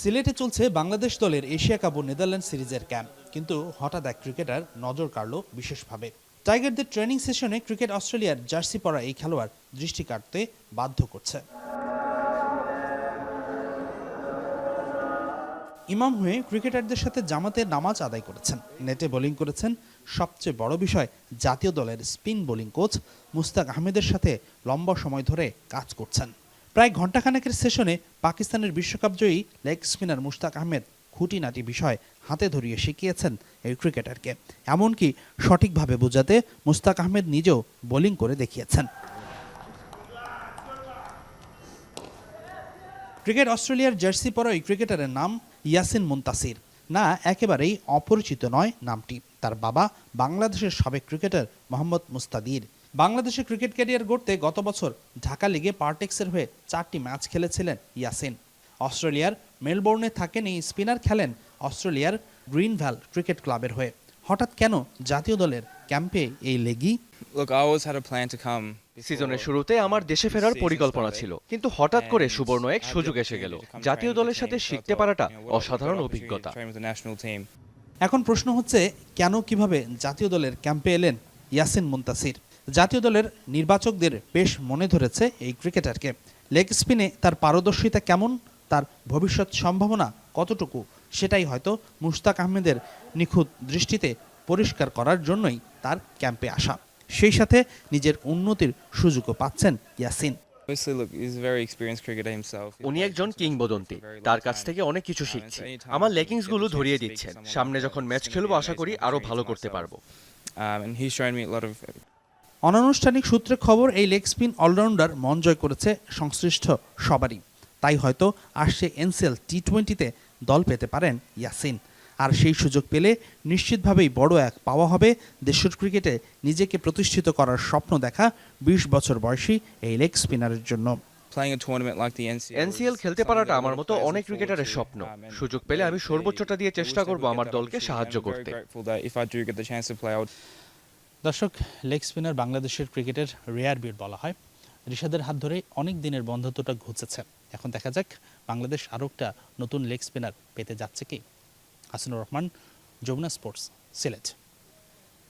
সিলেটে চলছে বাংলাদেশ দলের এশিয়া কাপ ও নেদারল্যান্ড সিরিজের ক্যাম্প। কিন্তু হঠাৎ এক ক্রিকেটার নজর কাড়ল বিশেষভাবে। টাইগারদের ট্রেনিং সেশনে ক্রিকেট অস্ট্রেলিয়ার জার্সি পরা এই খেলোয়াড় দৃষ্টি কাটতে বাধ্য করছে। ইমাম হয়ে ক্রিকেটারদের সাথে জামাতে নামাজ আদায় করেছেন। নেটে বোলিং করেছেন। সবচেয়ে বড় বিষয়, জাতীয় দলের স্পিন বোলিং কোচ মুস্তাক আহমেদের সাথে লম্বা সময় ধরে কাজ করছেন। প্রায় ঘণ্টাখানেকের সেশনে পাকিস্তানের বিশ্বকাপ জয়ী লেগ স্পিনার মুস্তাক আহমেদ খুঁটিনাটি বিষয় হাতে ধরিয়ে শিখিয়েছেন এই ক্রিকেটারকে। এমনকি সঠিকভাবে বোঝাতে মুস্তাক আহমেদ নিজেও বোলিং করে দেখিয়েছেন। ক্রিকেট অস্ট্রেলিয়ার জার্সি পরা এই ক্রিকেটারের নাম ইয়াসিন মুন্তাসির। না, একেবারেই অপরিচিত নয় নামটি। তার বাবা বাংলাদেশের সাবেক ক্রিকেটার মোহাম্মদ মুস্তাদির। বাংলাদেশের ক্রিকেট ক্যারিয়ার গড়তে গত বছর ঢাকা লিগে পার্টেক্সের হয়ে চারটি ম্যাচ খেলেছিলেন ইয়াসিন। অস্ট্রেলিয়ার মেলবোর্নে থাকেন এই স্পিনার খেলেন অস্ট্রেলিয়ার গ্রিনভ্যাল ক্রিকেট ক্লাবের হয়ে। হঠাৎ কেন জাতীয় দলের ক্যাম্পে এই লেগি. সিজনের শুরুতে আমার দেশে ফেরার পরিকল্পনা ছিল কিন্তু হঠাৎ করে সুবর্ণ এক সুযোগ এসে গেল। জাতীয় দলের সাথে শিখতে পারাটা অসাধারণ অভিজ্ঞতা। এখন প্রশ্ন হচ্ছে কেন কীভাবে জাতীয় দলের ক্যাম্পে এলেন ইয়াসিন মুন্তাসির? জাতীয় দলের নির্বাচকদের বেশ মনে ধরেছে এই ক্রিকেটারকে। লেগ স্পিনে তার পারদর্শিতা কেমন তার ভবিষ্যৎ সম্ভাবনা কতটুকু সেটাই হয়তো মুশতাক আহমেদের নিখুঁত দৃষ্টিতে পরিষ্কার করার জন্যই তার ক্যাম্পে আসা। সেই সাথে নিজের উন্নতির সুযোগও পাচ্ছেন ইয়াসিন. উনি একজন কিংবদন্তি। তার কাছ থেকে অনেক কিছু শিখছি। আমার লেগিংসগুলো ধরিয়ে দিচ্ছেন। সামনে যখন ম্যাচ খেলব আশা করি আরও ভালো করতে পারব। অনানুষ্ঠানিক সূত্রে খবর এই লেগ স্পিন অলরাউন্ডার মন জয় করেছে সংশ্লিষ্ট সবারই। তাই হয়তো আসছে এনসিএল টি টোয়েন্টিতে দল পেতে পারেন ইয়াসিন। আর সেই সুযোগ পেলে নিশ্চিতভাবেই বড় এক পাওয়া হবে দেশের ক্রিকেটে নিজেকে প্রতিষ্ঠিত করার স্বপ্ন দেখা বিশ বছর বয়সী এই লেগ স্পিনারের জন্য। এনসিএল খেলতে পারাটা আমার মতো অনেক ক্রিকেটারের স্বপ্ন। সুযোগ পেলে আমি সর্বোচ্চটা দিয়ে চেষ্টা করব আমার দলকে সাহায্য করতে। দর্শক লেগ স্পিনার বাংলাদেশের ক্রিকেটের রেয়ার বিট বলা হয়। ঋষাদের হাত ধরে অনেক দিনের বন্ধুত্বটা ঘুচেছে। এখন দেখা যাক বাংলাদেশ আরও একটা নতুন লেগ স্পিনার পেতে যাচ্ছে কি? হাসিনুর রহমান, যমুনা স্পোর্টস, সিলেট।